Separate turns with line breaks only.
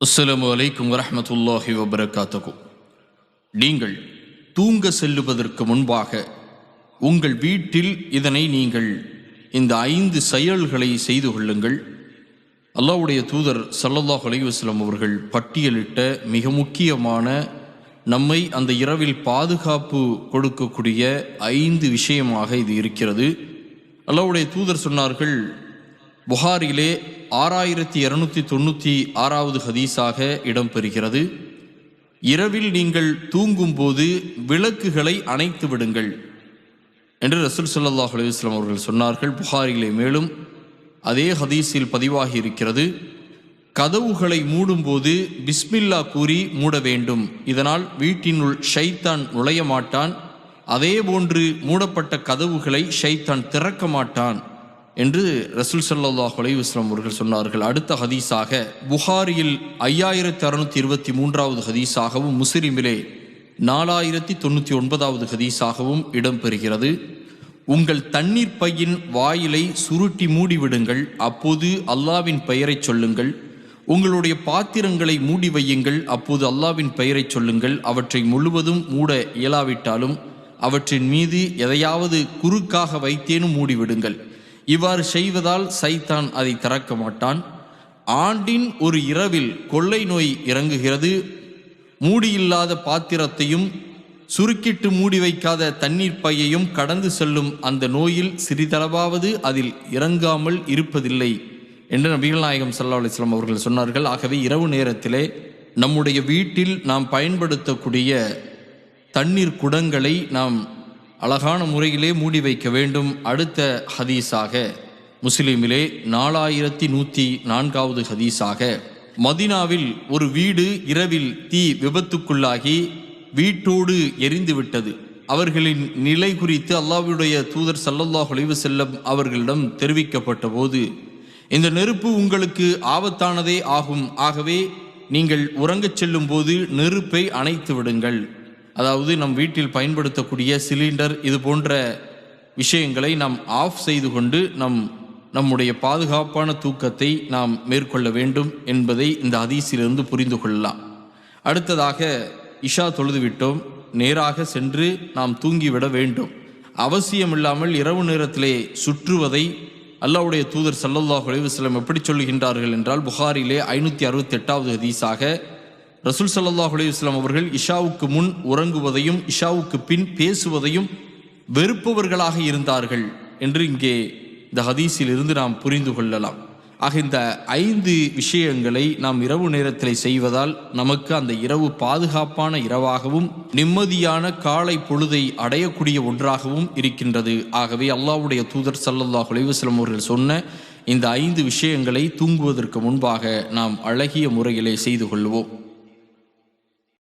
அஸ்லாம் வலைக்கும் வரமத்துல்லாஹி வபரகாத்தகு நீங்கள் தூங்க செல்லுவதற்கு முன்பாக உங்கள் வீட்டில் இதனை நீங்கள் இந்த ஐந்து செயல்களை செய்து கொள்ளுங்கள். அல்லாவுடைய தூதர் சல்லல்லாஹ் அலைவாஸ்லாம் அவர்கள் பட்டியலிட்ட மிக முக்கியமான நம்மை அந்த இரவில் பாதுகாப்பு கொடுக்கக்கூடிய ஐந்து விஷயமாக இது இருக்கிறது. அல்லாவுடைய தூதர் சொன்னார்கள் புகாரிலே ஆறாயிரத்தி இருநூத்தி தொண்ணூற்றி ஆறாவது ஹதீஸாக இடம்பெறுகிறது. இரவில் நீங்கள் தூங்கும்போது விளக்குகளை அணைத்து விடுங்கள் என்று ரசூல் சல்லாஹ் அலுவலாம் அவர்கள் சொன்னார்கள். புகாரிலே மேலும் அதே ஹதீஸில் பதிவாகி இருக்கிறது. கதவுகளை மூடும்போது பிஸ்மில்லா கூறி மூட வேண்டும். இதனால் வீட்டினுள் ஷைத்தான் நுழைய மாட்டான். அதேபோன்று மூடப்பட்ட கதவுகளை ஷைத்தான் திறக்க மாட்டான். என்று ரசூல் சல்லாஹ் அலைஹி அவர்கள் சொன்னார்கள். அடுத்த ஹதீஸாக புகாரியில் ஐயாயிரத்தி அறுநூத்தி இருபத்தி மூன்றாவது ஹதீஸாகவும் முஸ்லிமிலே நாலாயிரத்தி தொண்ணூற்றி ஒன்பதாவது ஹதீஸாகவும் இடம்பெறுகிறது. உங்கள் தண்ணீர் பையின் வாயிலை சுருட்டி மூடிவிடுங்கள். அப்போது அல்லாவின் பெயரைச் சொல்லுங்கள். உங்களுடைய பாத்திரங்களை மூடி வையுங்கள். அப்போது அல்லாவின் பெயரைச் சொல்லுங்கள். அவற்றை முழுவதும் மூட இயலாவிட்டாலும் அவற்றின் மீது எதையாவது குறுக்காக வைத்தேனும் மூடிவிடுங்கள். இவ்வாறு செய்வதால் சைத்தான் அதை திறக்க மாட்டான். ஆண்டின் ஒரு இரவில் கொள்ளை நோய் இறங்குகிறது. மூடியில்லாத பாத்திரத்தையும் சுருக்கிட்டு மூடி வைக்காத தண்ணீர் பையையும் கடந்து செல்லும் அந்த நோயில் சிறிதளவாவது அதில் இறங்காமல் இருப்பதில்லை என்று நபிகள் நாயகம் சல்லா அலிஸ்லாம் அவர்கள் சொன்னார்கள். ஆகவே இரவு நேரத்திலே நம்முடைய வீட்டில் நாம் பயன்படுத்தக்கூடிய தண்ணீர் குடங்களை நாம் அழகான முறையிலே மூடி வைக்க வேண்டும். அடுத்த ஹதீஸாக முஸ்லீமிலே நாலாயிரத்தி நூற்றி நான்காவது ஹதீஸாக மதினாவில் ஒரு வீடு இரவில் தீ விபத்துக்குள்ளாகி வீட்டோடு எரிந்துவிட்டது அவர்களின் நிலை குறித்து அல்லாஹ்வுடைய தூதர் சல்லல்லாஹ் ஒளிவு செல்லம் அவர்களிடம் தெரிவிக்கப்பட்ட போது இந்த நெருப்பு உங்களுக்கு ஆபத்தானதே ஆகும். ஆகவே நீங்கள் உறங்கச் செல்லும் போது நெருப்பை அணைத்து விடுங்கள். அதாவது நம் வீட்டில் பயன்படுத்தக்கூடிய சிலிண்டர் இது போன்ற விஷயங்களை நாம் ஆஃப் செய்து கொண்டு நம் நம்முடைய பாதுகாப்பான தூக்கத்தை நாம் மேற்கொள்ள வேண்டும் என்பதை இந்த அதிசிலிருந்து புரிந்து கொள்ளலாம். அடுத்ததாக இஷா தொழுதுவிட்டோம். நேராக சென்று நாம் தூங்கிவிட வேண்டும். அவசியமில்லாமல் இரவு நேரத்திலே சுற்றுவதை அல்லாவுடைய தூதர் சல்லல்லாஹ் அலைஹி எப்படி சொல்லுகின்றார்கள் என்றால் புகாரிலே ஐநூற்றி அறுபத்தி எட்டாவது ஹதீஸாக ரசூல் சல்லாஹ் அலையுஸ்லாம் அவர்கள் இஷாவுக்கு முன் உறங்குவதையும் இஷாவுக்கு பின் பேசுவதையும் வெறுப்பவர்களாக இருந்தார்கள் என்று இங்கே இந்த ஹதீஸில் இருந்து நாம் புரிந்து கொள்ளலாம். ஆக இந்த ஐந்து விஷயங்களை நாம் இரவு நேரத்தில் செய்வதால் நமக்கு அந்த இரவு பாதுகாப்பான இரவாகவும் நிம்மதியான காலை பொழுதை அடையக்கூடிய ஒன்றாகவும் இருக்கின்றது. ஆகவே அல்லாவுடைய தூதர் சல்லல்லாஹ் அலைஹி அவர்கள் சொன்ன இந்த ஐந்து விஷயங்களை தூங்குவதற்கு முன்பாக நாம் அழகிய முறையிலே செய்து கொள்வோம்.